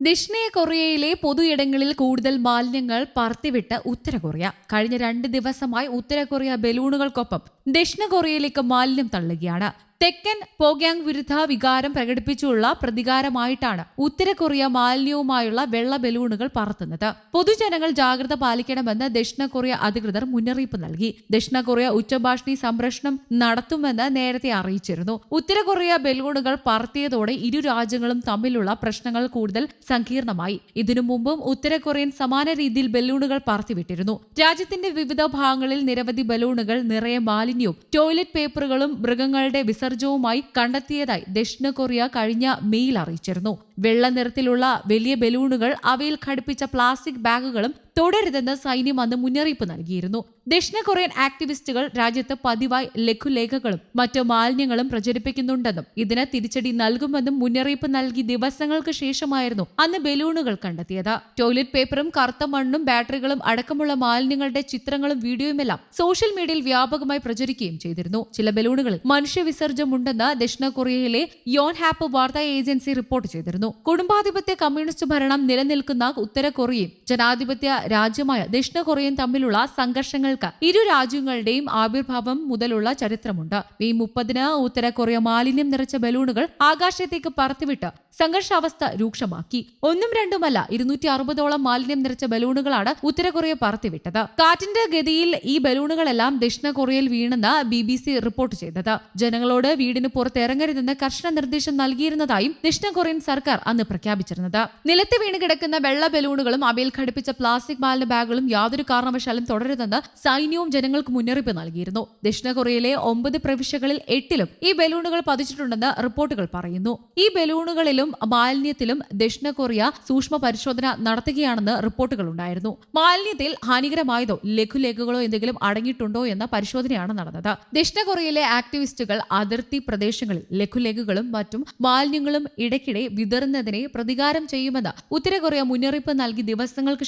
ദക്ഷിണ കൊറിയയിലെ പൊതുയിടങ്ങളിൽ കൂടുതൽ മാലിന്യങ്ങൾ പറത്തിവിട്ട് ഉത്തര കൊറിയ കഴിഞ്ഞ രണ്ട് ദിവസമായി ഉത്തര കൊറിയ ബലൂണുകൾക്കൊപ്പം ദക്ഷിണ കൊറിയയിലേക്ക് മാലിന്യം തള്ളുകയാണ്. തെക്കൻ പോഗ്യാങ് വിരുദ്ധ വികാരം പ്രകടിപ്പിച്ചുള്ള പ്രതികാരമായിട്ടാണ് ഉത്തര കൊറിയ മാലിന്യവുമായുള്ള വെള്ള ബലൂണുകൾ പറത്തുന്നത്. പൊതുജനങ്ങൾ ജാഗ്രത പാലിക്കണമെന്ന് ദക്ഷിണ കൊറിയ അധികൃതർ മുന്നറിയിപ്പ് നൽകി. ദക്ഷിണ കൊറിയ ഉച്ചഭാഷണി സംരക്ഷണം നടത്തുമെന്ന് നേരത്തെ അറിയിച്ചിരുന്നു. ഉത്തര കൊറിയ ബലൂണുകൾ പറത്തിയതോടെ ഇരു രാജ്യങ്ങളും തമ്മിലുള്ള പ്രശ്നങ്ങൾ കൂടുതൽ സങ്കീർണമായി. ഇതിനു മുമ്പും ഉത്തര കൊറിയൻ സമാന രീതിയിൽ ബലൂണുകൾ പറത്തിവിട്ടിരുന്നു. രാജ്യത്തിന്റെ വിവിധ ഭാഗങ്ങളിൽ നിരവധി ബലൂണുകൾ നിറയെ മാലിന്യവും ടോയ്ലറ്റ് പേപ്പറുകളും മൃഗങ്ങളുടെ വിസർജനവുമായി കണ്ടെത്തിയതായി ദക്ഷിണ കൊറിയ കഴിഞ്ഞ മെയിൽ അറിയിച്ചിരുന്നു. വെള്ള നിറത്തിലുള്ള വലിയ ബലൂണുകൾ അവയിൽ ഘടിപ്പിച്ച പ്ലാസ്റ്റിക് ബാഗുകളും തുടരുതെന്ന് സൈന്യം അന്ന് മുന്നറിയിപ്പ് നൽകിയിരുന്നു. ദക്ഷിണ കൊറിയൻ ആക്ടിവിസ്റ്റുകൾ രാജ്യത്ത് പതിവായി ലഘുലേഖകളും മറ്റു മാലിന്യങ്ങളും പ്രചരിപ്പിക്കുന്നുണ്ടെന്നും ഇതിന് തിരിച്ചടി നൽകുമെന്നും മുന്നറിയിപ്പ് നൽകി ദിവസങ്ങൾക്ക് ശേഷമായിരുന്നു അന്ന് ബലൂണുകൾ കണ്ടെത്തിയത്. ടോയ്ലറ്റ് പേപ്പറും കറുത്ത മണ്ണും ബാറ്ററികളും അടക്കമുള്ള മാലിന്യങ്ങളുടെ ചിത്രങ്ങളും വീഡിയോയുമെല്ലാം സോഷ്യൽ മീഡിയയിൽ വ്യാപകമായി പ്രചരിക്കുകയും ചെയ്തിരുന്നു. ചില ബലൂണുകളിൽ മനുഷ്യ വിസർജ്യമുണ്ടെന്ന് ദക്ഷിണ കൊറിയയിലെ യോൺ ഹാപ്പ് വാർത്താ ഏജൻസി റിപ്പോർട്ട് ചെയ്തിരുന്നു. കുടുംബാധിപത്യ കമ്മ്യൂണിസ്റ്റ് ഭരണം നിലനിൽക്കുന്ന ഉത്തര കൊറിയയും ജനാധിപത്യ രാജ്യമായ ദക്ഷിണ കൊറിയൻ തമ്മിലുള്ള സംഘർഷങ്ങൾക്ക് ഇരു രാജ്യങ്ങളുടെയും ആവിർഭാവം മുതലുള്ള ചരിത്രമുണ്ട്. മെയ് മുപ്പതിന് ഉത്തര കൊറിയ മാലിന്യം നിറച്ച ബലൂണുകൾ ആകാശത്തേക്ക് പറത്തിവിട്ട് സംഘർഷാവസ്ഥ രൂക്ഷമാക്കി. ഒന്നും രണ്ടുമല്ല ഇരുന്നൂറ്റി അറുപതോളം മാലിന്യം നിറച്ച ബലൂണുകളാണ് ഉത്തര കൊറിയ പറത്തിവിട്ടത്. കാറ്റിന്റെ ഗതിയിൽ ഈ ബലൂണുകളെല്ലാം ദക്ഷിണ കൊറിയയിൽ വീണെന്ന് ബി ബി സി റിപ്പോർട്ട് ചെയ്തത്. ജനങ്ങളോട് വീടിന് പുറത്തിറങ്ങരുതെന്ന് കർശന നിർദ്ദേശം നൽകിയിരുന്നതായും ദക്ഷിണ കൊറിയൻ സർക്കാർ അന്ന് പ്രഖ്യാപിച്ചിരുന്നത്. നിലത്ത് വീണ് കിടക്കുന്ന വെള്ള ബലൂണുകളും അവയിൽ ഘടിപ്പിച്ച പ്ലാസ്റ്റിക് മാലിന്യ ബാഗുകളും യാതൊരു കാരണവശാലും തുടരുതെന്ന് സൈന്യവും ജനങ്ങൾക്ക് മുന്നറിയിപ്പ് നൽകിയിരുന്നു. ദക്ഷിണ കൊറിയയിലെ ഒമ്പത് പ്രവിശ്യകളിൽ എട്ടിലും ഈ ബലൂണുകൾ പതിച്ചിട്ടുണ്ടെന്ന് റിപ്പോർട്ടുകൾ പറയുന്നു. ഈ ബലൂണുകളിലും മാലിന്യത്തിലും ദക്ഷിണ കൊറിയ സൂക്ഷ്മ പരിശോധന നടത്തുകയാണെന്ന് റിപ്പോർട്ടുകൾ ഉണ്ടായിരുന്നു. മാലിന്യത്തിൽ ഹാനികരമായതോ ലഘുലേഖകളോ എന്തെങ്കിലും അടങ്ങിയിട്ടുണ്ടോ എന്ന പരിശോധനയാണ് നടന്നത്. ദക്ഷിണ കൊറിയയിലെ ആക്ടിവിസ്റ്റുകൾ അതിർത്തി പ്രദേശങ്ങളിൽ ലഘുലേഖകളും മറ്റും മാലിന്യങ്ങളും ഇടയ്ക്കിടെ വിതറുന്നതിനെ പ്രതികാരം ചെയ്യുമെന്ന് ഉത്തര കൊറിയ മുന്നറിയിപ്പ് നൽകി ദിവസങ്ങൾക്ക്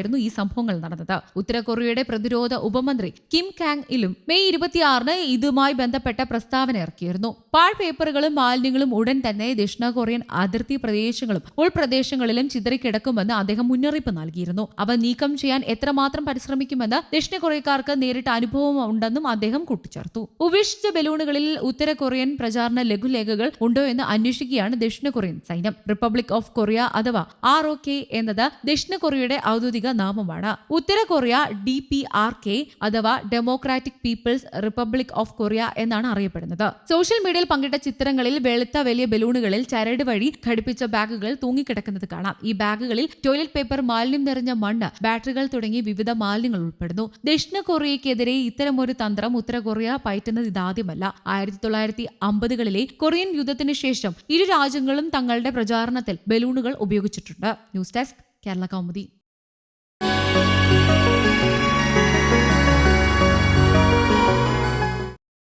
ശേഷമായിരുന്നു ഈ സംഭവങ്ങൾ നടന്നത്. ഉത്തര കൊറിയയുടെ പ്രതിരോധ ഉപമന്ത്രി കിം കാങ് ഇലും മെയ് ഇരുപത്തിയാറിന് ഇതുമായി ബന്ധപ്പെട്ട പ്രസ്താവന ഇറക്കിയിരുന്നു. പാഴ് പേപ്പറുകളും മാലിന്യങ്ങളും ഉടൻ തന്നെ ദക്ഷിണ കൊറിയൻ അതിർത്തി പ്രദേശങ്ങളും ഉൾപ്രദേശങ്ങളിലും ചിതറിക്കിടക്കുമെന്ന് അദ്ദേഹം മുന്നറിയിപ്പ് നൽകിയിരുന്നു. അവ നീക്കം ചെയ്യാൻ എത്രമാത്രം പരിശ്രമിക്കുമെന്ന് ദക്ഷിണ കൊറിയക്കാർക്ക് നേരിട്ട അനുഭവം ഉണ്ടെന്നും അദ്ദേഹം കൂട്ടിച്ചേർത്തു. ഉപേക്ഷിച്ച ബലൂണുകളിൽ ഉത്തര കൊറിയൻ പ്രചാരണ ലഘുലേഖകൾ ഉണ്ടോ എന്ന് അന്വേഷിക്കുകയാണ് ദക്ഷിണ കൊറിയൻ സൈന്യം. റിപ്പബ്ലിക് ഓഫ് കൊറിയ അഥവാ ആർ ഒ കെ എന്നത് ദക്ഷിണ കൊറിയയുടെ ഔദ്യോഗിക നാമമാണ് ഉത്തര Korea D P R K അഥവാ Democratic People's Republic of Korea എന്നാണ് അറിയപ്പെടുന്നത്. സോഷ്യൽ മീഡിയയിൽ പങ്കിട്ട ചിത്രങ്ങളിൽ വെളുത്ത വലിയ ബലൂണുകളിൽ ചരട് വഴി ഘടിപ്പിച്ച ബാഗുകൾ തൂങ്ങിക്കിടക്കുന്നത് കാണാം. ഈ ബാഗുകളിൽ ടോയ്ലറ്റ് പേപ്പർ മാലിന്യം നിറഞ്ഞ മണ്ണ് ബാറ്ററികൾ തുടങ്ങി വിവിധ മാലിന്യങ്ങൾ ഉൾപ്പെടുന്നു. ദക്ഷിണ കൊറിയക്കെതിരെ ഇത്തരമൊരു തന്ത്രം ഉത്തര കൊറിയ പയറ്റുന്നത് ഇതാദ്യമല്ല. ആയിരത്തി തൊള്ളായിരത്തി അമ്പതുകളിലെ കൊറിയൻ യുദ്ധത്തിന് ശേഷം ഇരു രാജ്യങ്ങളും തങ്ങളുടെ പ്രചാരണത്തിൽ ബലൂണുകൾ ഉപയോഗിച്ചിട്ടുണ്ട്. News desk Kerala Kaumudi.